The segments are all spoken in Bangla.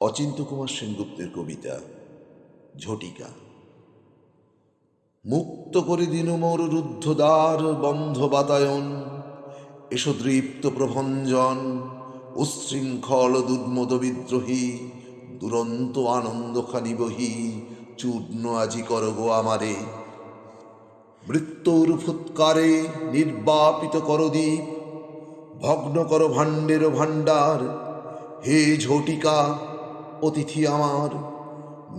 অচিন্ত কুমার সেনগুপ্তের কবিতা, ঝটিকা। মুক্ত করে দিন মোর রুদ্ধদ্বার, বন্ধ বাতায়ন। এসো দৃপ্ত প্রভঞ্জন উচ্ছৃঙ্খল দুর্মদ বিদ্রোহী, দুরন্ত আনন্দ খানি বহি, চূর্ণ আজি কর গো আমারে। মৃত্যুর ফুৎকারে নির্বাপিত করদ্বীপ ভগ্ন কর ভাণ্ডের ভাণ্ডার। হে ঝটিকা অতিথি আমার।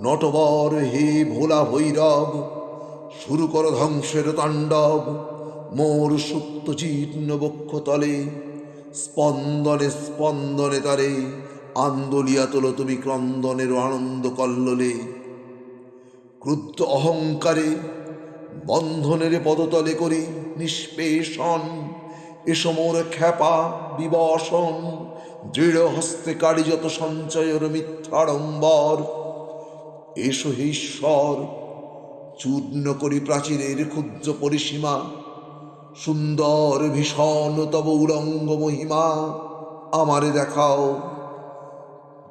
নটবর হে ভোলা ভৈরব, শুরু কর ধ্বংসের তাণ্ডব। মোর সুপ্ত জীর্ণ বক্ষ তলে, স্পন্দনে স্পন্দনে তারে, আন্দোলিয়া তোল তুমি ক্রন্দনের আনন্দ কল্লোলে। ক্রুদ্ধ অহংকারে বন্ধনের পদতলে করি নিষ্পেষণ। এসো মোর খ্যাপা বিবসন, দৃঢ় হস্তে কারি যত সঞ্চয়ের মিথ্যাড়ম্বর। এসো হে ঈশ্বর, চূর্ণ করি প্রাচীরের ক্ষুদ্র পরিসীমা, সুন্দর ভীষণ তব উলঙ্গ মহিমা, আমারে দেখাও।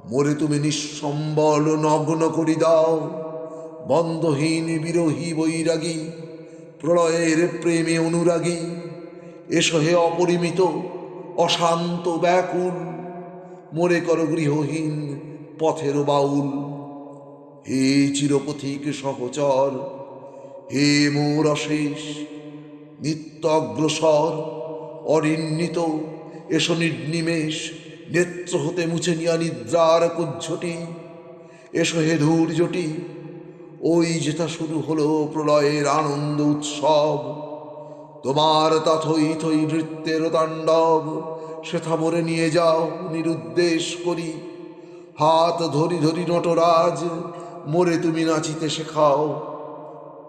মোরে তুমি নিঃসম্বল নগ্ন করি দাও, বন্ধহীন বিরোহী বৈরাগী, প্রলয়ের প্রেমে অনুরাগী এসো হে অপরিমিত, অশান্ত ব্যাকুল, মোরে কর গৃহহীন পথের বাউল। হে চিরপথিক সহচর, হে মোর অশেষ নিত্য অগ্রসর অরিন্নিত এসো নির্নিমেষ, নেত্র হতে মুছে নিয়া নিদ্রার কুজ্ঝটি এসো হে ধূর্যটি ওই যেটা শুরু হলো প্রলয়ের আনন্দ উৎসব। তোমার তা থই থই নৃত্যের তাণ্ডব, সেথা মোরে নিয়ে যাও নিরুদ্দেশ করি। হাত ধরি ধরি নটরাজ, মোরে তুমি নাচিতে শেখাও।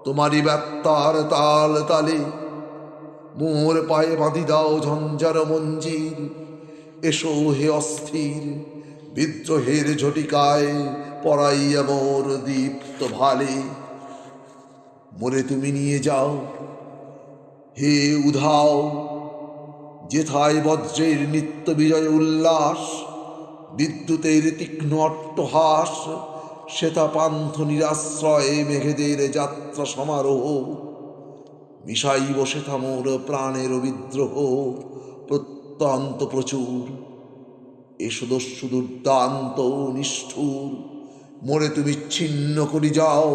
তোমারই ব্যত্তার তাল তালে, মোর পায়ে বাঁধি দাও ঝঞ্ঝার মঞ্জির। এসো হে অস্থির, বিদ্রোহের ঝটিকায় পড়াইয়া মোর দীপ্ত ভালে। মোরে তুমি নিয়ে যাও হে উধাও, যেথায় বজ্রের নিত্য বিজয় উল্লাস, বিদ্যুতের তীক্ষ্ণ অট্টহাস, শ্বেতা পান্থ নিরাশ্রয়ে মেঘেদের যাত্রা সমারোহ। মিশাইব শ্বেতা মোর প্রাণের বিদ্রোহ, প্রত্যন্ত প্রচুর। এসো দস্যু দুর্দান্ত নিষ্ঠুর, মোরে তুমি ছিন্ন করি যাও,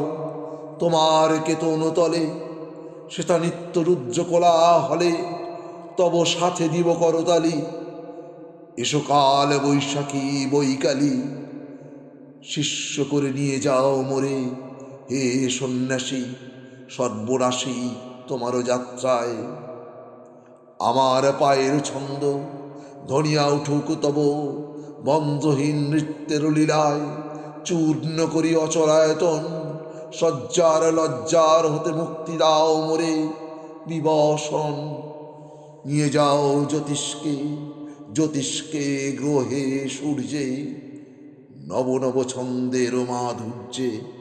তোমার কেতন তলে সেটা নিত্য রুদ্র কোলা হলে তব সাথে দিব করতালি। এসো কাল বৈশাখী বৈকালী, শিষ্য করে নিয়ে যাও মোরে। হে সন্ন্যাসী, সর্বনাশী তোমারও যাত্রায়। আমার পায়ের ছন্দ ধনিয়া উঠুক তব, বন্ধহীন নৃত্যের লীলায় চূর্ণ করি অচলায়তন। সজ্জার লজ্জার হতে মুক্তি দাও মোরে, বিবসন। নিয়ে যাও জ্যোতিষকে জ্যোতিষকে গ্রহে সূর্যে, নব নব ছন্দের মাধুর্যে।